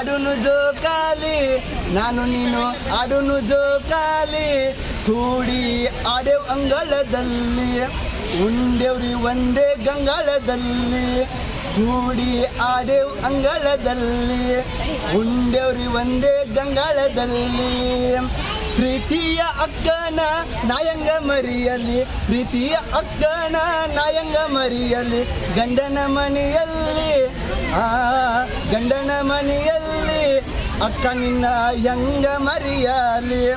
ಆಡುನು ಜೋಕಾಲಿ, ನಾನು ನೀನು ಆಡುನು ಜೋಕಾಲಿ. ಕೂಡಿ ಆಡೆವ್ ಅಂಗಳದಲ್ಲಿ, ಉಂಡೆವ್ರಿ ಒಂದೇ ಗಂಗಳದಲ್ಲಿ. ಕೂಡಿ ಆಡೆವ್ ಅಂಗಳದಲ್ಲಿ, ಉಂಡೆವ್ರಿ ಒಂದೇ ಗಂಗಳದಲ್ಲಿ. ಪ್ರೀತಿಯ ಅಕ್ಕನ ನಾಯಂಗ ಮರಿಯಲಿ, ಪ್ರೀತಿಯ ಅಕ್ಕನ ನಾಯಂಗ ಮರಿಯಲಿ, ಗಂಡನ ಮನೆಯಲ್ಲಿ, ಆ, ಗಂಡನ ಮನೆಯಲ್ಲಿ. ಅಕ್ಕ ನಿನ್ನ ಯಂಗ ಮರಿಯಲಿ?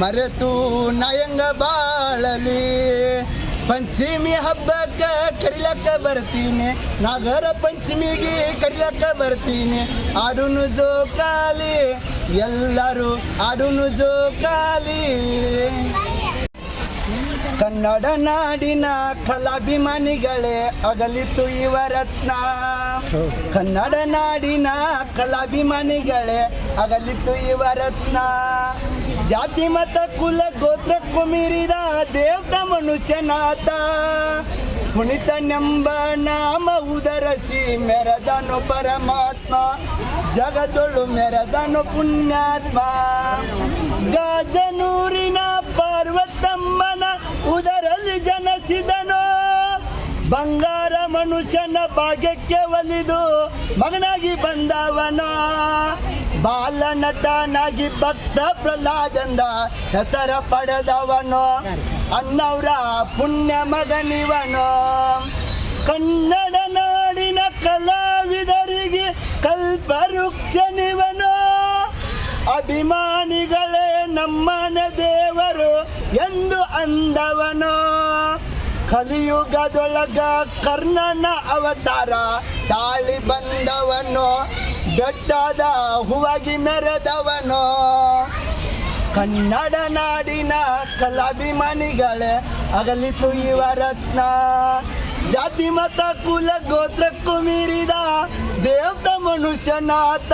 ಮರೆತು ನಯಂಗ ಬಾಳಲಿ. ಪಂಚಮಿ ಹಬ್ಬಕ್ಕೆ ಕರಿಲಕ್ಕ ಬರ್ತೀನಿ. ನಾಗರ ಪಂಚಮಿಗೆ ಕರಿಲಕ್ಕ ಬರ್ತೀನಿ. ಆಡುನು ಜೋಕಾಲಿ, ಎಲ್ಲರೂ ಆಡುನು ಜೋಕಾಲಿ. ಕನ್ನಡ ನಾಡಿನ ಕಲಾಭಿಮಾನಿಗಳೇ, ಅಗಲಿತು ಇವ ರತ್ನ. ಕನ್ನಡ ನಾಡಿನ ಕಲಾಭಿಮಾನಿಗಳೇ ಅಗಲಿತು ಇವ ರತ್ನ ಜಾತಿ, ಮತ, ಕುಲ, ಗೋತ್ರಕ್ಕೂ ಮೀರಿದ ದೇವತ ಮನುಷ್ಯನಾತ ಪುಣಿತನೆಂಬ ನಾಮ ಉದರಸಿ ಮೆರದನು ಪರಮಾತ್ಮ, ಜಗದೊಳು ಮೆರದನು ಪುಣ್ಯಾತ್ಮ. ಗಾಜನೂರಿನ ಪಾರ್ವತಮ್ಮನ ಉದರಲ್ಲಿ ಜನಸಿದನು, ಬಂಗಾರ ಮನುಷ್ಯನ ಭಾಗ್ಯಕ್ಕೆ ಒಲಿದು ಮಗನಾಗಿ ಬಂದವನ. ಬಾಲ ನಟನಾಗಿ ಭಕ್ತ ಪ್ರಹ್ಲಾದಂದ ಹೆಸರ ಪಡೆದವನು. ಅನ್ನವರ ಪುಣ್ಯ ಮಗನಿವನು. ಕನ್ನಡ ನಾಡಿನ ಕಲಾವಿದರಿಗೆ ಕಲ್ಪರುಕ್ಷನಿವನು ಅಭಿಮಾನಿಗಳೇ ನಮ್ಮನ ದೇವರು ಎಂದು ಅಂದವನು. ಕಲಿಯುಗದೊಳಗ ಕರ್ಣನ ಅವತಾರ ತಾಳಿ ಬಂದವನು, ದೊಡ್ಡದ ಹೂವಾಗಿ ಮೆರೆದವನು. ಕನ್ನಡ ನಾಡಿನ ಕಲಾಭಿಮಾನಿಗಳೇ ಅಗಲಿ ಇವ ರತ್ನ ಜಾತಿ, ಮತ, ಕುಲ, ಗೋತ್ರಕ್ಕೂ ಮೀರಿದ ದೇವತ ಮನುಷ್ಯನಾತ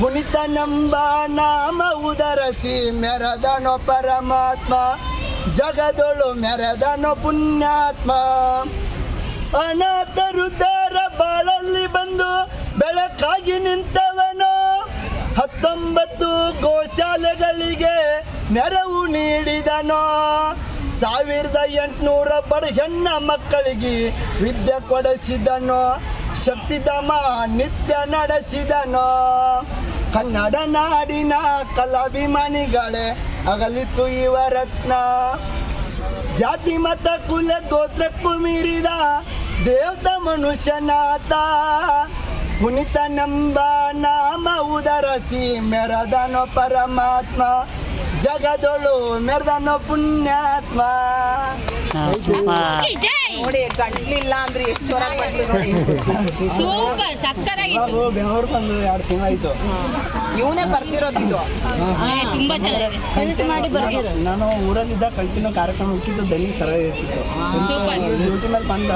ಪುನಿತ ನಂಬ ನಾಮ ಉದರಸಿ ಮೆರದನೋ ಪರಮಾತ್ಮ. ಜಗದೊಳು ಮೆರೆದನು ಪುಣ್ಯಾತ್ಮ. ಅನಾಥ ರುದ್ರ ಬಾಳಲ್ಲಿ ಬಂದು ಬೆಳಕಾಗಿ ನಿಂತವನು. ಹತ್ತೊಂಬತ್ತು ಗೋಶಾಲೆಗಳಿಗೆ ನೆರವು ನೀಡಿದನು. ಸಾವಿರದ ಎಂಟುನೂರ ಬಡ ಹೆಣ್ಣ ಮಕ್ಕಳಿಗೆ ವಿದ್ಯೆ ಕೊಡಿಸಿದನು. ಶಕ್ತಿಧಾಮ ನಿತ್ಯ ನಡೆಸಿದನು. ಕನ್ನಡ ನಾಡಿನ ಕಲಾಭಿಮಾನಿಗಳೇ ಅಗಲಿತು ಇವ ರತ್ನ ಜಾತಿ, ಮತ, ಕುಲ, ಗೋತ್ರಕ್ಕೂ ಮೀರಿದ ದೇವತ ಮನುಷ್ಯನಾಥ ಪುನಿತ ನಂಬ ನಾಮ ಉದರಸಿ ಮೆರದನೋ ಪರಮಾತ್ಮ, ಜಗದೊಳು ಮೆರದನೋ ಪುಣ್ಯಾತ್ಮ. ನೋಡಿ ಗಂಟ್ಲಿಲ್ಲ ಅಂದ್ರೆ ಎಷ್ಟು ನೋಡಿ. ಸೂಪರ್ ಸಕ್ಕತ್ತಾಗಿತ್ತು. ಬೆಂಗಳೂರು ಬಂದು ಎರಡು ತಿಂಗಳಾಯ್ತು ಇವನೇ ಬರ್ತಿರೋದು ಇದು. ಏ, ತುಂಬಾ ಚೆನ್ನಾಗಿದೆ. ಮಾಡಿ ನಾನು ಊರಲ್ಲಿದ್ದ ಕಂಟಿನ್ಯೂ ಕಾರ್ಯಕ್ರಮ ಇಟ್ಟಿದ್ದು ಡೆಲ್ಲಿ ಸರ ಇರ್ತಿತ್ತು. ಸೂಪರ್. ಡ್ಯೂಟಿ ಮೇಲೆ ಬಂದ